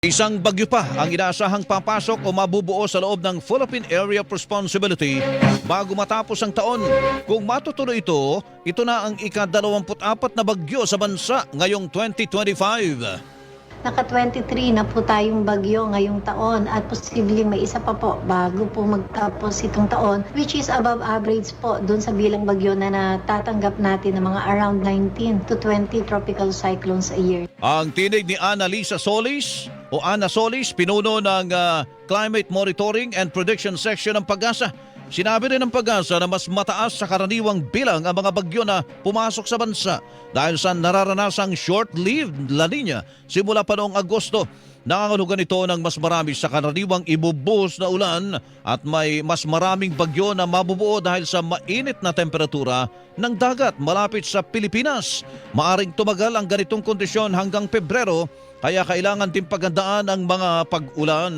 Isang bagyo pa ang inaasahang papasok o mabubuo sa loob ng Philippine Area of Responsibility bago matapos ang taon. Kung matutuloy ito, ito na ang ika-24 na bagyo sa bansa ngayong 2025. Naka 23 na po tayong bagyo ngayong taon at posibleng may isa pa po bago po magtapos itong taon which is above average po dun sa bilang bagyo na natatanggap natin ng mga around 19 to 20 tropical cyclones a year. Ang tinig ni Annalisa Solis o Ana Solis, pinuno ng ah, Climate Monitoring and Prediction Section ng Pag-asa. Sinabi rin ng Pag-asa na mas mataas sa karaniwang bilang ang mga bagyo na pumasok sa bansa dahil sa nararanasang short-lived La Nina simula pa noong Agosto. Nangangulugan ito ng mas marami sa karaniwang ibubuhos na ulan at may mas maraming bagyo na mabubuo dahil sa mainit na temperatura ng dagat malapit sa Pilipinas. Maaring tumagal ang ganitong kondisyon hanggang Pebrero kaya kailangan din pagandaan ang mga pag-ulan.